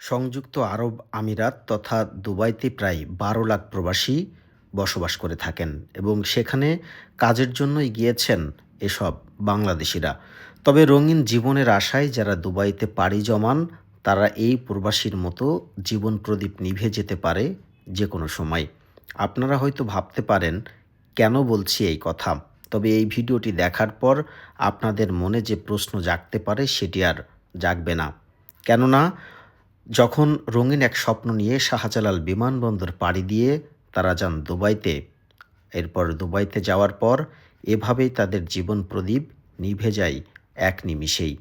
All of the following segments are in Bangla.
সংযুক্ত আরব আমিরাত তথা দুবাইতে প্রায় বারো লাখ প্রবাসী বসবাস করে থাকেন এবং সেখানে কাজের জন্যই গিয়েছেন এসব বাংলাদেশিরা। তবে রঙিন জীবনের আশায় যারা দুবাইতে পাড়ি জমান, তারা এই প্রবাসীর মতো জীবন প্রদীপ নিভে যেতে পারে যে কোনো সময়। আপনারা হয়তো ভাবতে পারেন, কেন বলছি এই কথা? তবে এই ভিডিওটি দেখার পর আপনাদের মনে যে প্রশ্ন জাগতে পারে সেটি আর জাগবে না। কেননা যখন রঙিন এক স্বপ্ন নিয়ে শাহজালাল বিমানবন্দর পাড়ি দিয়ে তারা যান দুবাইতে। এরপর দুবাইতে যাওয়ার পর এভাবেই তাদের জীবন প্রদীপ নিভে যায় এক নিমিষেই।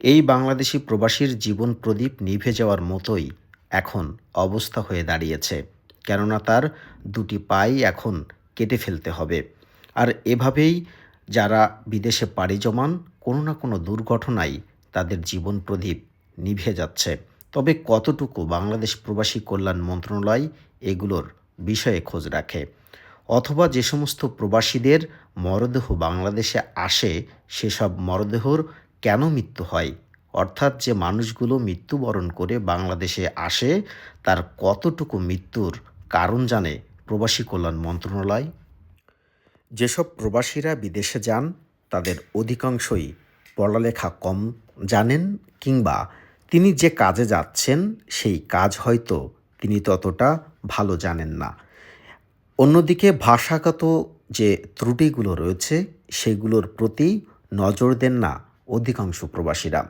এই বাংলাদেশি প্রবাসীর জীবন প্রদীপ নিভে যাওয়ার মতোই এখন অবস্থা হয়ে দাঁড়িয়েছে, কেননা তার দুটি পাই এখন কেটে ফেলতে হবে। আর এভাবেই যারা বিদেশে পাড়ি জমান, কোনো না কোনো দুর্ঘটনায় তাদের জীবন প্রদীপ নিভে যাচ্ছে। তবে কতটুকু বাংলাদেশ প্রবাসী কল্যাণ মন্ত্রণালয় এগুলোর বিষয়ে খোঁজ রাখে? অথবা যে সমস্ত প্রবাসীদের মরদেহ বাংলাদেশে আসে, সেসব মরদেহর কেন মৃত্যু হয়? অর্থাৎ যে মানুষগুলো মৃত্যুবরণ করে বাংলাদেশে আসে, তার কতটুকু মৃত্যুর কারণ জানে প্রবাসী কল্যাণ মন্ত্রণালয়? যেসব প্রবাসীরা বিদেশে যান, তাদের অধিকাংশই পড়ালেখা কম জানেন কিংবা তিনি যে কাজে যাচ্ছেন, সেই কাজ হয়তো তিনি ততটা ভালো জানেন না। অন্যদিকে ভাষাগত যে ত্রুটিগুলো রয়েছে, সেগুলোর প্রতি নজর দেন না অধিকাংশ প্রবাসীরা।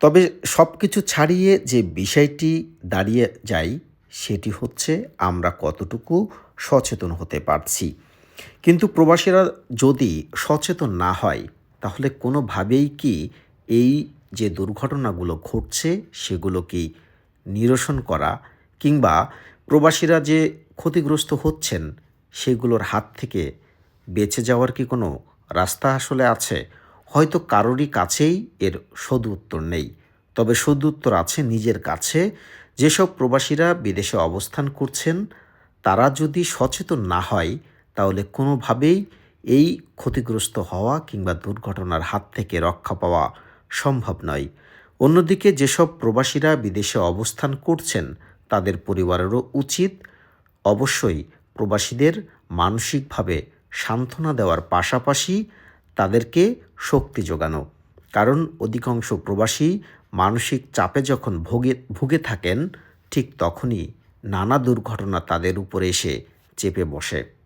তবে সব কিছু ছাড়িয়ে যে বিষয়টি দাঁড়িয়ে যায়, সেটি হচ্ছে আমরা কতটুকু সচেতন হতে পারছি। কিন্তু প্রবাসীরা যদি সচেতন না হয়, তাহলে কোনোভাবেই কি এই যে দুর্ঘটনাগুলো ঘটছে সেগুলো কি নিরসন করা কিংবা প্রবাসীরা যে ক্ষতিগ্রস্ত হচ্ছেন সেগুলোর হাত থেকে বেঁচে যাওয়ার কি কোনো রাস্তা আসলে আছে? হয়তো কারোরই কাছেই এর সদু উত্তর নেই। তবে সদু উত্তর আছে নিজের কাছে। যেসব প্রবাসীরা বিদেশে অবস্থান করছেন, তারা যদি সচেতন না হয়, তাহলে কোনোভাবেই এই ক্ষতিগ্রস্ত হওয়া কিংবা দুর্ঘটনার হাত থেকে রক্ষা পাওয়া সম্ভব নয়। অন্যদিকে যেসব প্রবাসীরা বিদেশে অবস্থান করছেন, তাদের পরিবারেরও উচিত অবশ্যই প্রবাসীদের মানসিকভাবে সান্ত্বনা দেওয়ার পাশাপাশি তাদেরকে শক্তি যোগানো। কারণ অধিকাংশ প্রবাসী মানসিক চাপে যখন ভোগে, ভুগে থাকেন, ঠিক তখনই নানা দুর্ঘটনা তাদের উপরে এসে চেপে বসে।